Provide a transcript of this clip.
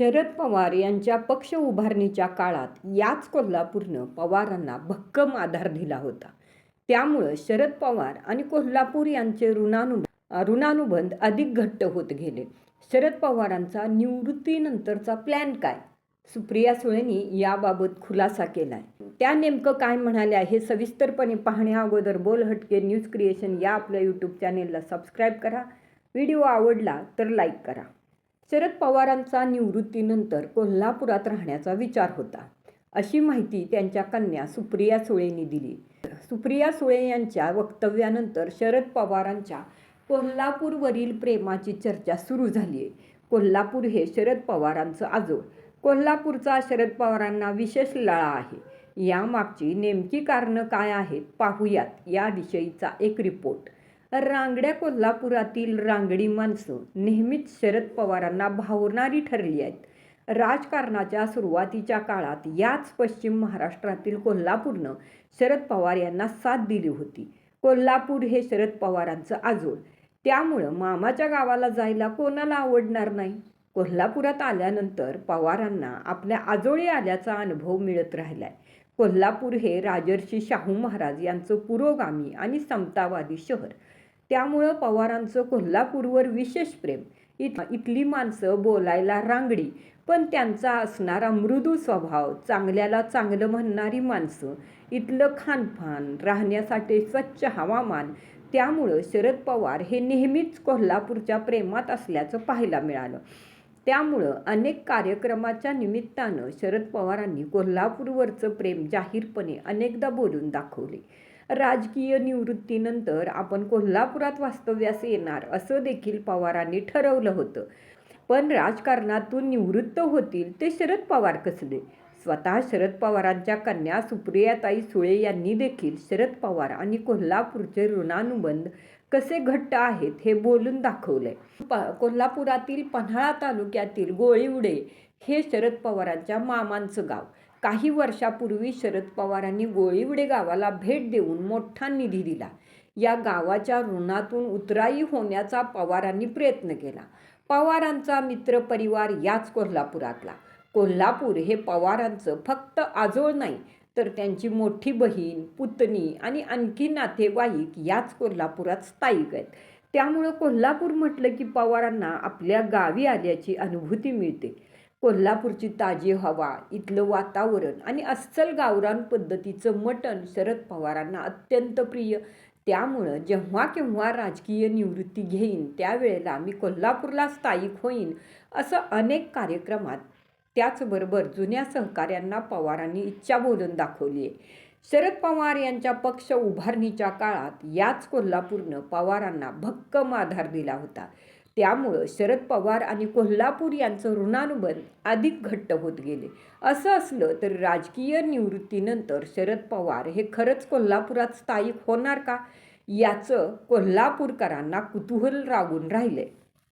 शरद पवार यांच्या पक्ष उभारणीच्या काळात याच कोल्हापूरनं पवारांना भक्कम आधार दिला होता. त्यामुळं शरद पवार आणि कोल्हापूर यांचे ऋणानु ऋणानुबंध अधिक घट्ट होत गेले. शरद पवारांचा निवृत्तीनंतरचा प्लॅन काय? सुप्रिया सुळेंनी याबाबत खुलासा केलाय. त्या नेमकं काय म्हणाल्या हे सविस्तरपणे पाहण्या अगोदर बोल हटके न्यूज क्रिएशन या आपल्या यूट्यूब चॅनेलला सबस्क्राईब करा. व्हिडिओ आवडला तर लाईक करा. शरद पवारांचा निवृत्तीनंतर कोल्हापुरात राहण्याचा विचार होता. अशी माहिती त्यांच्या कन्या सुप्रिया सुळेंनी दिली. सुप्रिया सुळे यांच्या वक्तव्यानंतर शरद पवारांच्या कोल्हापूरवरील प्रेमाची चर्चा सुरू झाली आहे कोल्हापूर हे शरद पवारांचं आजोळ. कोल्हापूरचा शरद पवारांना विशेष लळा आहे. यामागची नेमकी कारणं काय आहेत पाहूयात. याविषयीचा एक रिपोर्ट. रांगड्या कोल्हापुरातील रांगडी माणसं नेहमीच शरद पवारांना भावणारी ठरली आहेत. राजकारणाच्या सुरुवातीच्या काळात याच पश्चिम महाराष्ट्रातील कोल्हापूरनं शरद पवार यांना साथ दिली होती. कोल्हापूर हे शरद पवारांचं आजोळ. त्यामुळं मामाच्या गावाला जायला कोणाला आवडणार नाही? कोल्हापुरात आल्यानंतर पवारांना आपल्या आजोळी आल्याचा अनुभव मिळत राहिलाय. कोल्हापूर हे राजर्षी शाहू महाराज यांचं पुरोगामी आणि समतावादी शहर. त्यामुळं पवारांचं कोल्हापूरवर विशेष प्रेम. इत इथली माणसं बोलायला रांगडी पण त्यांचा असणारा मृदू स्वभाव चांगल्याला चांगलं म्हणणारी माणसं इथलं खानपान राहण्यासाठी स्वच्छ हवामान त्यामुळं शरद पवार हे नेहमीच कोल्हापूरच्या प्रेमात असल्याचं पाहायला मिळालं. त्यामुळं अनेक कार्यक्रमाच्या निमित्तानं शरद पवारांनी कोल्हापूरवरचं प्रेम जाहीरपणे अनेकदा बोलून दाखवले. राजकीय निवृत्तीनंतर आपण कोल्हापुरात वास्तव्यास येणार असं देखील पवारांनी ठरवलं होतं. पण राजकारणातून निवृत्त होतील ते शरद पवार कसले? स्वतः शरद पवारांच्या कन्या सुप्रियाताई सुळे यांनी देखील शरद पवार आणि कोल्हापूरचे ऋणानुबंध कसे घट्ट आहेत हे बोलून दाखवले प कोल्हापुरातील पन्हाळा तालुक्यातील गोळीवडे हे शरद पवारांच्या मामांचं गाव. काही वर्षापूर्वी शरद पवारांनी गोळीवडे गावाला भेट देऊन मोठा निधी दिला. या गावाच्या ऋणातून उतराई होण्याचा पवारांनी प्रयत्न केला. पवारांचा मित्रपरिवार याच कोल्हापुरातला. कोल्हापूर हे पवारांचं फक्त आजोळ नाही तर त्यांची मोठी बहीण पुतणी आणि आणखी नातेवाईक याच कोल्हापुरात स्थायिक आहेत. त्यामुळं कोल्हापूर म्हटलं की पवारांना आपल्या गावी आल्याची अनुभूती मिळते. कोल्हापूरची ताजी हवा इथलं वातावरण आणि अस्सल गावरान पद्धतीचं मटण शरद पवारांना अत्यंत प्रिय. त्यामुळं जेव्हा केव्हा राजकीय निवृत्ती घेईन त्यावेळेला मी कोल्हापूरला स्थायिक होईन असं अनेक कार्यक्रमात त्याचबरोबर जुन्या सहकाऱ्यांना पवारांनी इच्छा बोलून दाखवली आहे शरद पवार यांच्या पक्ष उभारणीच्या काळात याच कोल्हापूरनं पवारांना भक्कम आधार दिला होता. त्यामुळं शरद पवार आणि कोल्हापूर यांचं ऋणानुबंध अधिक घट्ट होत गेले. असं असलं तर राजकीय निवृत्तीनंतर शरद पवार हे खरंच कोल्हापुरात स्थायिक होणार का? याचं कोल्हापूरकरांना कुतूहल रागून राहिले